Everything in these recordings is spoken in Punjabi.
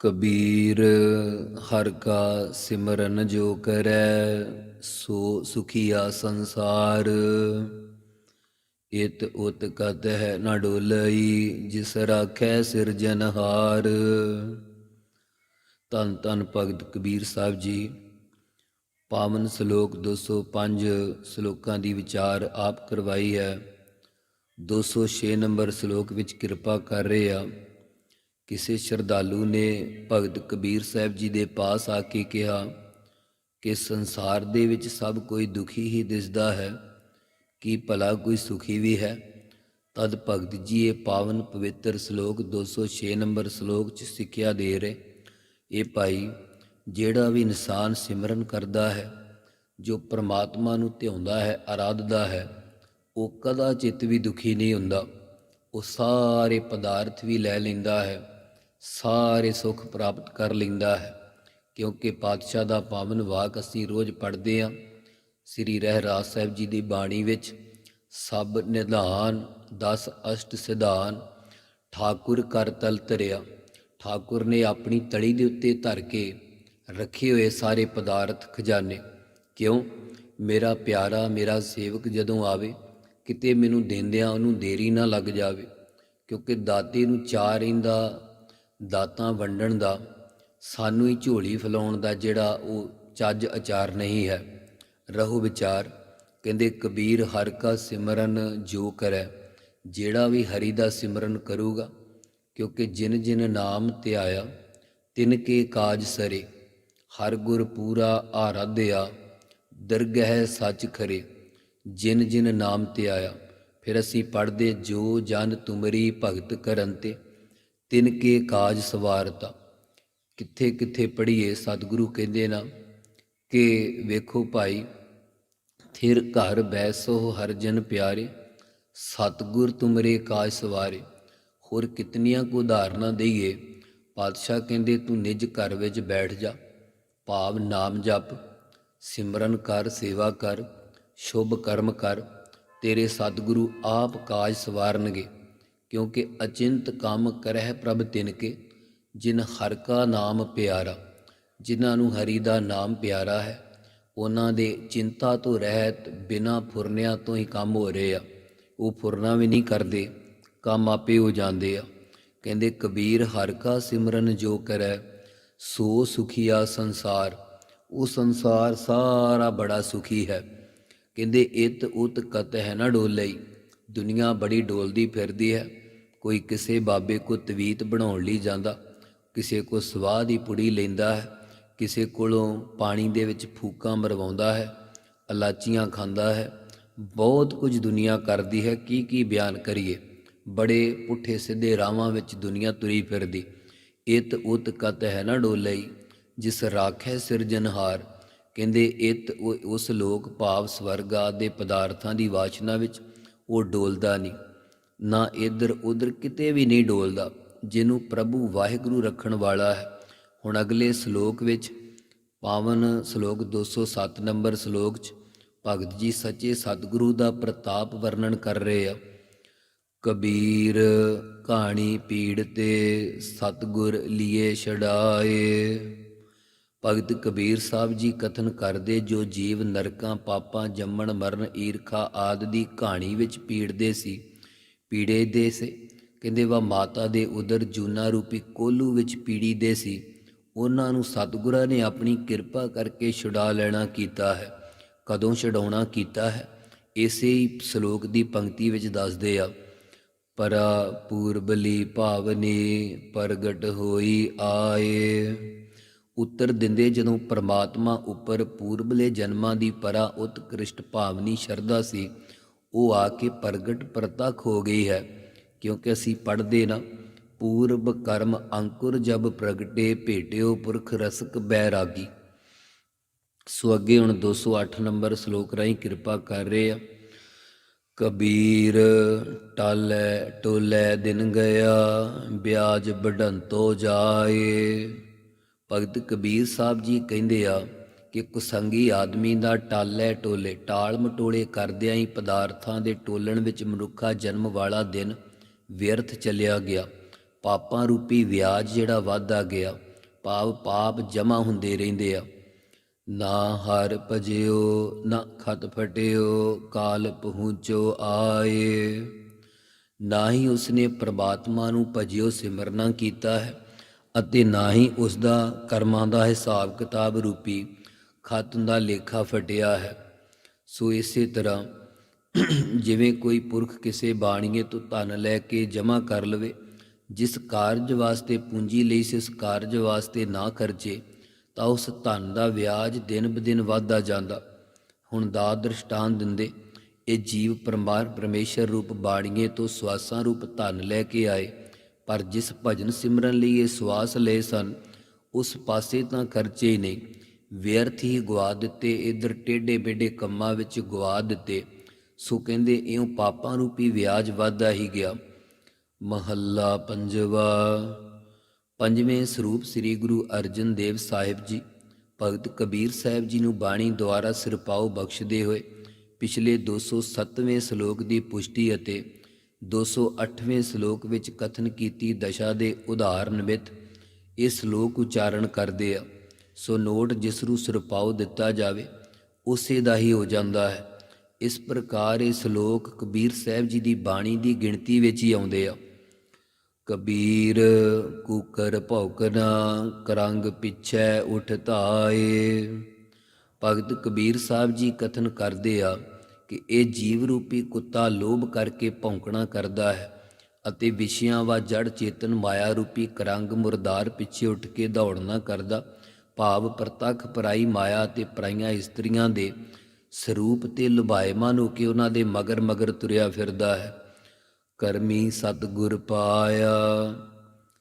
ਕਬੀਰ, ਹਰ ਕਾ ਸਿਮਰਨ ਜੋ ਕਰੈ, ਸੋ ਸੁਖੀਆ ਸੰਸਾਰ। ਇਤ ਉਤ ਕਤ ਹੈ ਨ ਡੋਲਈ, ਜਿਸ ਰਾਖੈ ਸਿਰਜਨਹਾਰ ਤਨ ਤਨ ਭਗਤ ਕਬੀਰ ਸਾਹਿਬ ਜੀ, ਪਾਵਨ ਸ਼ਲੋਕ 205 ਸ਼ਲੋਕਾਂ ਦੀ ਵਿਚਾਰ ਆਪ ਕਰਵਾਈ ਹੈ। 206 ਨੰਬਰ ਸ਼ਲੋਕ ਵਿੱਚ ਕਿਰਪਾ ਕਰ ਰਹੇ ਆ। ਕਿਸੇ ਸ਼ਰਧਾਲੂ ਨੇ ਭਗਤ ਕਬੀਰ ਸਾਹਿਬ ਜੀ ਦੇ ਪਾਸ ਆ ਕੇ ਕਿਹਾ ਕਿ ਸੰਸਾਰ ਦੇ ਵਿੱਚ ਸਭ ਕੋਈ ਦੁਖੀ ਹੀ ਦਿਸਦਾ ਹੈ, ਕੀ ਭਲਾ ਕੋਈ ਸੁਖੀ ਵੀ ਹੈ? ਤਦ ਭਗਤ ਜੀ ਇਹ ਪਾਵਨ ਪਵਿੱਤਰ ਸ਼ਲੋਕ 206 ਨੰਬਰ ਸ਼ਲੋਕ 'ਚ ਸਿੱਖਿਆ ਦੇ ਰਹੇ, ਇਹ ਭਾਈ ਜਿਹੜਾ ਵੀ ਇਨਸਾਨ ਸਿਮਰਨ ਕਰਦਾ ਹੈ, ਜੋ ਪ੍ਰਮਾਤਮਾ ਨੂੰ ਧਿਆਉਂਦਾ ਹੈ, ਆਰਾਧਦਾ ਹੈ, ਉਹ ਕਦਾ ਚਿੱਤ ਵੀ ਦੁਖੀ ਨਹੀਂ ਹੁੰਦਾ, ਉਹ ਸਾਰੇ ਪਦਾਰਥ ਵੀ ਲੈ ਲੈਂਦਾ ਹੈ। ਸਾਰੇ ਸੁੱਖ ਪ੍ਰਾਪਤ ਕਰ ਲੈਂਦਾ ਹੈ, ਕਿਉਂਕਿ ਪਾਤਸ਼ਾਹ ਦਾ ਪਾਵਨ ਵਾਕ ਅਸੀਂ ਰੋਜ਼ ਪੜ੍ਹਦੇ ਹਾਂ। ਸ੍ਰੀ ਰਹਿਰਾਸ ਸਾਹਿਬ ਜੀ ਦੀ ਬਾਣੀ ਵਿੱਚ, ਸਭ ਨਿਧਾਨ 10 ਅਸ਼ਟ ਸਿਧਾਨ, ਠਾਕੁਰ ਕਰ ਤਲ ਧਰਿਆ। ਠਾਕੁਰ ਨੇ ਆਪਣੀ ਤਲੀ ਦੇ ਉੱਤੇ ਧਰ ਕੇ ਰੱਖੇ ਹੋਏ ਸਾਰੇ ਪਦਾਰਥ ਖਜ਼ਾਨੇ। ਕਿਉਂ? ਮੇਰਾ ਪਿਆਰਾ, ਮੇਰਾ ਸੇਵਕ ਜਦੋਂ ਆਵੇ, ਕਿਤੇ ਮੈਨੂੰ ਦੇਂਦਿਆਂ ਉਹਨੂੰ ਦੇਰੀ ਨਾ ਲੱਗ ਜਾਵੇ, ਕਿਉਂਕਿ ਦਾਤੇ ਨੂੰ ਚਾਹ ਰਹਿੰਦਾ ਦਾਤਾਂ ਵੰਡਣ ਦਾ, ਸਾਨੂੰ ਹੀ ਝੋਲੀ ਫਲਾਉਣ ਦਾ ਜਿਹੜਾ ਉਹ ਚੱਜ ਆਚਾਰ ਨਹੀਂ ਹੈ। ਰਹੂ ਵਿਚਾਰ, ਕਹਿੰਦੇ ਕਬੀਰ ਹਰ ਕਾ ਸਿਮਰਨ ਜੋ ਕਰੈ, ਜਿਹੜਾ ਵੀ ਹਰੀ ਦਾ ਸਿਮਰਨ ਕਰੂਗਾ, ਕਿਉਂਕਿ ਜਿਨ ਜਿਨ ਨਾਮ ਧਿਆਇਆ ਤਿਨ ਕੇ ਕਾਜ ਸਰੇ, ਹਰ ਗੁਰ ਪੂਰਾ ਆਰਾਧਿਆ, ਦਰਗਹਿ ਸੱਚ ਖਰੇ, ਜਿਨ ਜਿਨ ਨਾਮ ਧਿਆਇਆ ਫਿਰ ਅਸੀਂ ਪੜ੍ਹਦੇ ਜੋ ਜਨ ਤੁਮਰੀ ਭਗਤ ਕਰਨ ਤੇ। ਤਿਨ ਕੇ ਕਾਜ ਸਵਾਰਤਾ। ਕਿੱਥੇ ਕਿੱਥੇ ਪੜ੍ਹੀਏ, ਸਤਿਗੁਰੂ ਕਹਿੰਦੇ ਨਾ ਕਿ ਵੇਖੋ ਭਾਈ, ਥਿਰ ਘਰ ਬੈਸੋ ਹਰ ਜਨ ਪਿਆਰੇ, ਸਤਿਗੁਰ ਤੁਮਰੇ ਕਾਜ ਸਵਾਰੇ। ਹੋਰ ਕਿਤਨੀਆਂ ਕੁ ਉਦਾਹਰਨਾਂ ਦਈਏ, ਪਾਤਸ਼ਾਹ ਕਹਿੰਦੇ ਤੂੰ ਨਿਜ ਘਰ ਵਿੱਚ ਬੈਠ ਜਾ, ਭਾਵ ਨਾਮ ਜਪ, ਸਿਮਰਨ ਕਰ, ਸੇਵਾ ਕਰ, ਸ਼ੁਭ ਕਰਮ ਕਰ, ਤੇਰੇ ਸਤਿਗੁਰੂ ਆਪ ਕਾਜ ਸਵਾਰਨਗੇ। ਕਿਉਂਕਿ ਅਚਿੰਤ ਕੰਮ ਕਰਹਿ ਪ੍ਰਭ ਤਿਨਕੇ, ਜਿਨ ਹਰ ਕਾ ਨਾਮ ਪਿਆਰਾ, ਜਿਨ੍ਹਾਂ ਨੂੰ ਹਰੀ ਦਾ ਨਾਮ ਪਿਆਰਾ ਹੈ, ਉਹਨਾਂ ਦੇ ਚਿੰਤਾ ਤੋਂ ਰਹਿਤ ਬਿਨਾ ਫੁਰਨਿਆਂ ਤੋਂ ਹੀ ਕੰਮ ਹੋ ਰਹੇ ਆ। ਉਹ ਫੁਰਨਾ ਵੀ ਨਹੀਂ ਕਰਦੇ, ਕੰਮ ਆਪੇ ਹੋ ਜਾਂਦੇ ਆ। ਕਹਿੰਦੇ, ਕਬੀਰ ਹਰ ਕਾ ਸਿਮਰਨ ਜੋ ਕਰੈ ਸੋ ਸੁਖੀਆ ਸੰਸਾਰ, ਉਹ ਸੰਸਾਰ ਸਾਰਾ ਬੜਾ ਸੁਖੀ ਹੈ। ਕਹਿੰਦੇ, ਇਤ ਉਤ ਕਤ ਹੈ ਨਾ ਡੋਲਈ। ਦੁਨੀਆ ਬੜੀ ਡੋਲਦੀ ਫਿਰਦੀ ਹੈ। ਕੋਈ ਕਿਸੇ ਬਾਬੇ ਕੋ ਤਵੀਤ ਬਣਾਉਣ ਲਈ ਜਾਂਦਾ, ਕਿਸੇ ਕੋ ਸਵਾਹ ਦੀ ਪੁੜੀ ਲੈਂਦਾ ਹੈ, ਕਿਸੇ ਕੋਲੋਂ ਪਾਣੀ ਦੇ ਵਿੱਚ ਫੂਕਾਂ ਮਰਵਾਉਂਦਾ ਹੈ ਇਲਾਚੀਆਂ ਖਾਂਦਾ ਹੈ। ਬਹੁਤ ਕੁਝ ਦੁਨੀਆ ਕਰਦੀ ਹੈ, ਕੀ ਕੀ ਬਿਆਨ ਕਰੀਏ? ਬੜੇ ਪੁੱਠੇ ਸਿੱਧੇ ਰਾਵਾਂ ਵਿੱਚ ਦੁਨੀਆ ਤੁਰੀ ਫਿਰਦੀ। ਇਤ ਉਤ ਕਤ ਹੈ ਨਾ ਡੋਲਈ, ਜਿਸ ਰਾਖੈ ਸਿਰਜਨਹਾਰ ਕਹਿੰਦੇ ਇਤ ਉਹ- ਉਸ ਲੋਕ ਭਾਵ ਸਵਰਗ ਆਦਿ ਪਦਾਰਥਾਂ ਦੀ ਵਾਸ਼ਨਾ ਵਿੱਚ ਉਹ ਡੋਲਦਾ ਨਹੀਂ, ਨਾ ਇੱਧਰ ਉੱਧਰ ਕਿਤੇ ਵੀ ਨਹੀਂ ਡੋਲਦਾ, ਜਿਹਨੂੰ ਪ੍ਰਭੂ ਵਾਹਿਗੁਰੂ ਰੱਖਣ ਵਾਲਾ ਹੈ। ਹੁਣ ਅਗਲੇ ਸ਼ਲੋਕ ਵਿੱਚ, ਪਾਵਨ ਸ਼ਲੋਕ 207 ਨੰਬਰ ਸ਼ਲੋਕ 'ਚ, ਭਗਤ ਜੀ ਸੱਚੇ ਸਤਿਗੁਰੂ ਦਾ ਪ੍ਰਤਾਪ ਵਰਣਨ ਕਰ ਰਹੇ ਆ। ਕਬੀਰ ਕਹਾਣੀ ਪੀੜ ਤੇ ਸਤਗੁਰ ਲੀਏ ਛਡਾਏ। ਭਗਤ ਕਬੀਰ ਸਾਹਿਬ ਜੀ ਕਥਨ ਕਰਦੇ ਜੋ ਜੀਵ ਨਰਕਾਂ, ਪਾਪਾਂ, ਜੰਮਣ, ਮਰਨ, ਈਰਖਾ ਆਦ ਦੀ ਕਹਾਣੀ ਵਿੱਚ ਪੀੜਦੇ ਸੀ। ਪੀੜੇ ਦੇ ਸੇ। ਕਹਿੰਦੇ, ਵਾ ਮਾਤਾ ਦੇ ਉਦਰ ਜੂਨਾ ਰੂਪੀ ਕੋਲੂ ਵਿੱਚ ਪੀੜੀ ਦੇ ਸੀ। ਉਹਨਾਂ ਨੂੰ ਸਤਿਗੁਰਾਂ ਨੇ ਆਪਣੀ ਕਿਰਪਾ ਕਰਕੇ ਛੁਡਾ ਲੈਣਾ ਕੀਤਾ ਹੈ। ਕਦੋਂ ਛਡਾਉਣਾ ਕੀਤਾ ਹੈ? ਇਸੇ ਹੀ ਸ਼ਲੋਕ ਦੀ ਪੰਕਤੀ ਵਿੱਚ ਦੱਸਦੇ ਆ, ਪਰਾ ਪੂਰਬਲੀ ਭਾਵਨੀ ਪ੍ਰਗਟ ਹੋਈ ਆਏ। ਉੱਤਰ ਦਿੰਦੇ ਜਦੋਂ ਪ੍ਰਮਾਤਮਾ ਉੱਪਰ ਪੂਰਬਲੇ ਜਨਮਾਂ ਦੀ ਪਰਾ ਉਤਕ੍ਰਿਸ਼ਟ ਭਾਵਨੀ ਸ਼ਰਧਾ ਸੀ, ਉਹ ਆ ਕੇ ਪ੍ਰਗਟ ਪ੍ਰਤੱਖ ਹੋ ਗਈ ਹੈ, ਕਿਉਂਕਿ ਅਸੀਂ ਪੜ੍ਹਦੇ ਨਾ, ਪੂਰਬ ਕਰਮ ਅੰਕੁਰ ਜਬ ਪ੍ਰਗਟੇ ਭੇਟਿਓ ਪੁਰਖ ਰਸਕ ਬੈਰਾਗੀ। ਸੋ ਅੱਗੇ ਹੁਣ 208 ਨੰਬਰ ਸ਼ਲੋਕ ਰਾਹੀਂ ਕਿਰਪਾ ਕਰ ਰਹੇ ਆ। ਕਬੀਰ ਟਾਲੈ ਟੋਲੇ ਦਿਨ ਗਿਆ ਬਿਆਜ ਬਢੰਤੋ ਜਾਏ। ਭਗਤ ਕਬੀਰ ਸਾਹਿਬ ਜੀ ਕਹਿੰਦੇ ਆ ਕਿ ਕੁਸੰਗੀ ਆਦਮੀ ਦਾ ਟਾਲੇ ਟੋਲੇ, ਟਾਲ ਮਟੋਲੇ ਕਰਦਿਆਂ ਹੀ ਪਦਾਰਥਾਂ ਦੇ ਟੋਲਣ ਵਿੱਚ ਮਨੁੱਖਾ ਜਨਮ ਵਾਲਾ ਦਿਨ ਵਿਅਰਥ ਚੱਲਿਆ ਗਿਆ। ਪਾਪਾਂ ਰੂਪੀ ਵਿਆਜ ਜਿਹੜਾ ਵਾਧਾ ਗਿਆ ਪਾਪ ਪਾਪ ਜਮਾ ਹੁੰਦੇ ਰਹਿੰਦੇ ਆ। ਨਾ ਹਰ ਭਜਿਓ, ਨਾ ਖਤ ਫਟਿਓ, ਕਾਲ ਪਹੁੰਚੋ ਆਏ। ਨਾ ਹੀ ਉਸਨੇ ਪ੍ਰਮਾਤਮਾ ਨੂੰ ਭਜਿਓ ਸਿਮਰਨਾ ਕੀਤਾ ਹੈ। ਅਤੇ ਨਾ ਹੀ ਉਸ ਦਾ ਕਰਮਾਂ ਦਾ ਹਿਸਾਬ ਕਿਤਾਬ ਰੂਪੀ ਖਤ ਦਾ ਲੇਖਾ ਫਟਿਆ ਹੈ। ਸੋ ਇਸੇ ਤਰ੍ਹਾਂ ਜਿਵੇਂ ਕੋਈ ਪੁਰਖ ਕਿਸੇ ਬਾਣੀਏ ਤੋਂ ਧਨ ਲੈ ਕੇ ਜਮ੍ਹਾਂ ਕਰ ਲਵੇ, ਜਿਸ ਕਾਰਜ ਵਾਸਤੇ ਪੂੰਜੀ ਲਈ ਸੀ ਕਾਰਜ ਵਾਸਤੇ ਨਾ ਖਰਚੇ, ਤਾਂ ਉਸ ਧਨ ਦਾ ਵਿਆਜ ਦਿਨ ਬਦਿਨ ਵਧਦਾ ਜਾਂਦਾ। ਹੁਣ ਦਾ ਦ੍ਰਿਸ਼ਟਾਂਤ ਦਿੰਦੇ, ਇਹ ਜੀਵ ਪਰਮਾਰ ਪਰਮੇਸ਼ਰ ਰੂਪ ਬਾਣੀਏ ਤੋਂ ਸਵਾਸਾਂ ਰੂਪ ਧਨ ਲੈ ਕੇ ਆਏ ਪਰ ਜਿਸ ਭਜਨ ਸਿਮਰਨ ਲਈ ਇਹ ਸਵਾਸ ਲਏ ਸਨ, ਉਸ ਪਾਸੇ ਤਾਂ ਖਰਚੇ ਹੀ ਨਹੀਂ ਵਿਅਰਥ ਹੀ ਗਵਾ ਦਿੱਤੇ, ਇਧਰ ਟੇਡੇ ਬੇਡੇ ਕੰਮਾਂ ਵਿੱਚ ਗਵਾ ਦਿੱਤੇ। ਸੋ ਕਹਿੰਦੇ, ਇਉਂ ਪਾਪਾਂ ਰੂਪੀ ਵਿਆਜ ਵਧਦਾ ਹੀ ਗਿਆ। ਮਹੱਲਾ ਪੰਜਵਾ। ਪੰਜਵੇਂ ਸਰੂਪ ਸ੍ਰੀ ਗੁਰੂ ਅਰਜਨ ਦੇਵ ਸਾਹਿਬ ਜੀ। ਭਗਤ ਕਬੀਰ ਸਾਹਿਬ ਜੀ ਨੂੰ ਬਾਣੀ ਦੁਆਰਾ ਸਿਰਪਾਉ ਬਖਸ਼ਦੇ ਹੋਏ, ਪਿਛਲੇ 207ਵੇਂ ਸ਼ਲੋਕ ਦੀ ਪੁਸ਼ਟੀ ਅਤੇ 208ਵੇਂ ਸ਼ਲੋਕ ਵਿੱਚ ਕਥਨ ਕੀਤੀ ਦਸ਼ਾ ਦੇ ਉਦਾਹਰਨ ਵਿੱਚ ਇਹ ਸ਼ਲੋਕ ਉਚਾਰਨ ਕਰਦੇ ਆ। ਸੋ ਨੋਟ ਜਿਸ ਨੂੰ ਸਿਰਪਾਉ ਦਿੱਤਾ ਜਾਵੇ, ਉਸੇ ਦਾ ਹੀ ਹੋ ਜਾਂਦਾ ਹੈ। ਇਸ ਪ੍ਰਕਾਰ ਇਹ ਸ਼ਲੋਕ ਕਬੀਰ ਸਾਹਿਬ ਜੀ ਦੀ ਬਾਣੀ ਦੀ ਗਿਣਤੀ ਵਿੱਚ ਹੀ ਆਉਂਦੇ ਆ। ਕਬੀਰ ਕੂਕਰ ਭੌਕਨਾ ਕਰੰਗ ਪਿਛੈ ਉਠ ਧਾਏ। ਭਗਤ ਕਬੀਰ ਸਾਹਿਬ ਜੀ ਕਥਨ ਕਰਦੇ ਆ ਕਿ ਇਹ ਜੀਵ ਰੂਪੀ ਕੁੱਤਾ ਲੋਭ ਕਰਕੇ ਭੌਂਕਣਾ ਕਰਦਾ ਹੈ ਅਤੇ ਵਿਸ਼ਿਆਂ ਵਾ ਜੜ ਚੇਤਨ ਮਾਇਆ ਰੂਪੀ ਕਰੰਗ ਮੁਰਦਾਰ ਪਿੱਛੇ ਉੱਠ ਕੇ ਦੌੜਨਾ ਕਰਦਾ। ਭਾਵ ਪ੍ਰਤੱਖ ਪਰਾਈ ਮਾਇਆ ਤੇ ਪਰਾਈਆਂ ਇਸਤਰੀਆਂ ਦੇ ਸਰੂਪ ਤੇ ਲੁਭਾਇਮਾਨ ਹੋ ਕੇ ਉਹਨਾਂ ਦੇ ਮਗਰ ਮਗਰ ਤੁਰਿਆ ਫਿਰਦਾ ਹੈ। ਕਰਮੀ ਸਤਿਗੁਰ ਪਾਇਆ,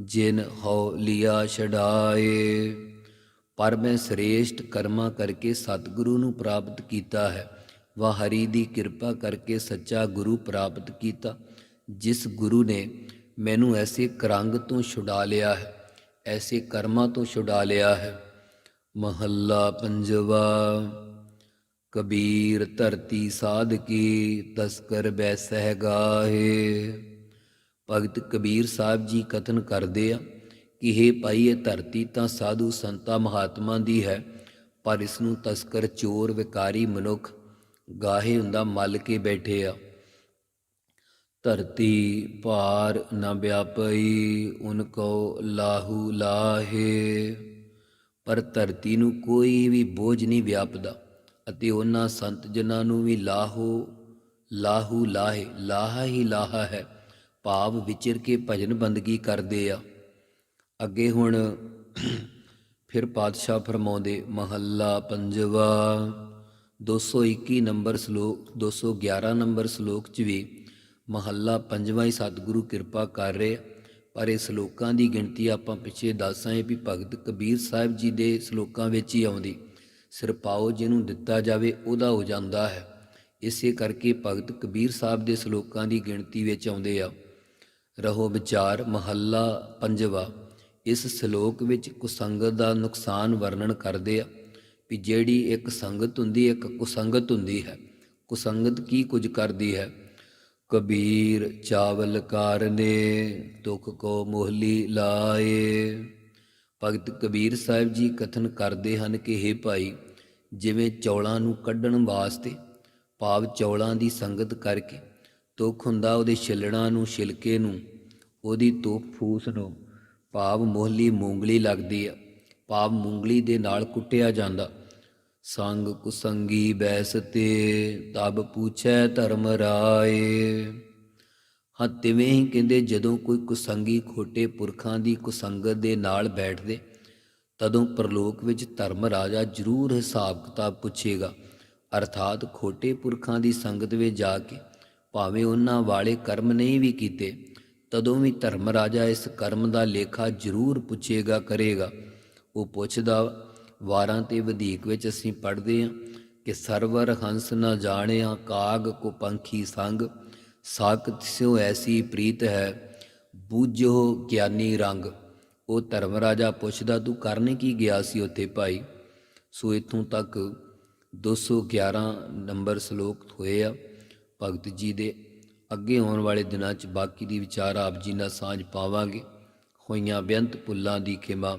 ਜਿਨ ਹਉ ਲਿਆ ਛਡਾਏ। ਪਰ ਮੈਂ ਸ੍ਰੇਸ਼ਟ ਕਰਮਾਂ ਕਰਕੇ ਸਤਿਗੁਰੂ ਨੂੰ ਪ੍ਰਾਪਤ ਕੀਤਾ ਹੈ। ਵਾ ਹਰੀ ਦੀ ਕਿਰਪਾ ਕਰਕੇ ਸੱਚਾ ਗੁਰੂ ਪ੍ਰਾਪਤ ਕੀਤਾ, ਜਿਸ ਗੁਰੂ ਨੇ ਮੈਨੂੰ ਐਸੇ ਕਰੰਗ ਤੋਂ ਛੁਡਾ ਲਿਆ ਹੈ, ਐਸੇ ਕਰਮਾਂ ਤੋਂ ਛੁਡਾ ਲਿਆ ਹੈ। ਮਹੱਲਾ ਪੰਜਵਾ, ਕਬੀਰ ਧਰਤੀ ਸਾਧ ਕੀ, ਤਸਕਰ ਬੈਸਹਿ ਗਾਹੇ। ਭਗਤ ਕਬੀਰ ਸਾਹਿਬ ਜੀ ਕਥਨ ਕਰਦੇ ਆ ਕਿ हे ਭਾਈ, ਇਹ ਧਰਤੀ ਤਾਂ ਸਾਧੂ ਸੰਤਾ ਮਹਾਤਮਾ ਦੀ ਹੈ, ਪਰ ਇਸ ਨੂੰ ਤਸਕਰ ਚੋਰ ਵਿਕਾਰੀ ਮਨੁੱਖ ਗਾਹੇ ਹੁੰਦਾ ਮਲ ਕੇ ਬੈਠੇ ਆ। ਧਰਤੀ ਭਾਰ ਨ ਵਿਆਪਈ, ਉਨ ਕੋ ਲਾਹੂ ਲਾਹੇ। ਪਰ ਧਰਤੀ ਨੂੰ ਕੋਈ ਵੀ ਬੋਝ ਨਹੀਂ ਵਿਆਪਦਾ ਅਤੇ ਉਹਨਾਂ ਸੰਤ ਜਨਾਂ ਨੂੰ ਵੀ ਲਾਹੋ, ਲਾਹੂ ਲਾਹੇ, ਲਾਹਾ ਹੀ ਲਾਹਾ ਹੈ, ਭਾਵ ਵਿਚਰ ਕੇ ਭਜਨ ਬੰਦਗੀ ਕਰਦੇ ਆ। ਅੱਗੇ ਹੁਣ ਫਿਰ ਪਾਤਸ਼ਾਹ ਫਰਮਾਉਂਦੇ, ਮਹੱਲਾ ਪੰਜਵਾ। 221 ਨੰਬਰ ਸ਼ਲੋਕ 211 ਨੰਬਰ ਸ਼ਲੋਕ 'ਚ ਵੀ ਮਹੱਲਾ ਪੰਜਵਾਂ ਹੀ ਸਤਿਗੁਰੂ ਕਿਰਪਾ ਕਰ ਰਹੇ। ਆ। ਪਰ ਇਹ ਸ਼ਲੋਕਾਂ ਦੀ ਗਿਣਤੀ ਆਪਾਂ ਪਿੱਛੇ ਦੱਸ ਆਏ ਵੀ ਭਗਤ ਕਬੀਰ ਸਾਹਿਬ ਜੀ ਦੇ ਸ਼ਲੋਕਾਂ ਵਿੱਚ ਹੀ ਆਉਂਦੀ। ਸਿਰਪਾਓ ਜਿਹਨੂੰ ਦਿੱਤਾ ਜਾਵੇ, ਉਹਦਾ ਹੋ ਜਾਂਦਾ ਹੈ। ਇਸੇ ਕਰਕੇ ਭਗਤ ਕਬੀਰ ਸਾਹਿਬ ਦੇ ਸ਼ਲੋਕਾਂ ਦੀ ਗਿਣਤੀ ਵਿੱਚ ਆਉਂਦੇ ਆ। ਰਹੋ ਵਿਚਾਰ ਮਹੱਲਾ ਪੰਜਵਾ। ਇਸ ਸ਼ਲੋਕ ਵਿੱਚ ਕੁਸੰਗਤ ਦਾ ਨੁਕਸਾਨ ਵਰਣਨ ਕਰਦੇ ਆ। ਵੀ ਜਿਹੜੀ ਇੱਕ ਸੰਗਤ ਹੁੰਦੀ, ਇੱਕ ਕੁਸੰਗਤ ਹੁੰਦੀ ਹੈ, ਕੁਸੰਗਤ ਕੀ ਕੁਝ ਕਰਦੀ ਹੈ? ਕਬੀਰ ਚਾਵਲ ਕਾਰਨੇ, ਦੁਖ ਕੋ ਮੋਹਲੀ ਲਾਏ। ਭਗਤ ਕਬੀਰ ਸਾਹਿਬ ਜੀ ਕਥਨ ਕਰਦੇ ਹਨ ਕਿ हे ਭਾਈ, ਜਿਵੇਂ ਚੌਲਾਂ ਨੂੰ ਕੱਢਣ ਵਾਸਤੇ ਭਾਵ ਚੌਲਾਂ ਦੀ ਸੰਗਤ ਕਰਕੇ ਦੁੱਖ ਹੁੰਦਾ, ਉਹਦੇ ਛਿਲੜਾਂ ਨੂੰ, ਛਿਲਕੇ ਨੂੰ, ਉਹਦੀ ਤੋਪ ਫੂਸ ਨੂੰ ਭਾਵ ਮੋਹਲੀ ਮੂੰਗਲੀ ਲੱਗਦੀ ਆ, ਭਾਵ ਮੂੰਗਲੀ ਦੇ ਨਾਲ ਕੁੱਟਿਆ ਜਾਂਦਾ। ਸੰਗ ਕੁਸੰਗੀ ਬੈਸਤੇ ਤਬ ਪੁੱਛੈ ਧਰਮ ਰਾਏ। ਹਾਂ, ਤਿਵੇਂ ਹੀ ਕਹਿੰਦੇ, ਜਦੋਂ ਕੋਈ ਕੁਸੰਗੀ ਖੋਟੇ ਪੁਰਖਾਂ ਦੀ ਕੁਸੰਗਤ ਦੇ ਨਾਲ ਬੈਠਦੇ, ਤਦੋਂ ਪ੍ਰਲੋਕ ਵਿੱਚ ਧਰਮ ਰਾਜਾ ਜ਼ਰੂਰ ਹਿਸਾਬ ਕਿਤਾਬ ਪੁੱਛੇਗਾ। ਅਰਥਾਤ ਖੋਟੇ ਪੁਰਖਾਂ ਦੀ ਸੰਗਤ ਵਿੱਚ ਜਾ ਕੇ ਭਾਵੇਂ ਉਹਨਾਂ ਵਾਲੇ ਕਰਮ ਨਹੀਂ ਵੀ ਕੀਤੇ, ਤਦੋਂ ਵੀ ਧਰਮ ਰਾਜਾ ਇਸ ਕਰਮ ਦਾ ਲੇਖਾ ਜ਼ਰੂਰ ਪੁੱਛੇਗਾ, ਕਰੇਗਾ। ਉਹ ਪੁੱਛਦਾ ਵਾਰਾਂ ਤੇ ਵਧੇਕ ਵਿੱਚ ਅਸੀਂ ਪੜ੍ਹਦੇ ਹਾਂ ਕਿ ਸਰਵਰ ਹੰਸ ਨਾ ਜਾਣਿਆ ਕਾਗ ਕੋ ਪੰਖੀ ਸੰਗ ਸਾਖਤ ਸਿਉ ਐਸੀ ਪ੍ਰੀਤ ਹੈ, ਬੂਝੋ ਗਿਆਨੀ ਰੰਗ। ਉਹ ਧਰਮ ਰਾਜਾ ਪੁੱਛਦਾ, ਤੂੰ ਕਰਨੇ ਕੀ ਗਿਆ ਸੀ ਉੱਥੇ ਭਾਈ? ਸੋ ਇਥੋਂ ਤੱਕ 211 ਨੰਬਰ ਸ਼ਲੋਕ ਹੋਏ ਆ ਭਗਤ ਜੀ ਦੇ। ਅੱਗੇ ਆਉਣ ਵਾਲੇ ਦਿਨਾਂ 'ਚ ਬਾਕੀ ਦੀ ਵਿਚਾਰ ਆਪ ਜੀ ਨਾਲ ਸਾਂਝ ਪਾਵਾਂਗੇ। ਹੋਈਆਂ ਬੇਅੰਤ ਪੁੱਲਾਂ ਦੀ ਖਿਮਾ।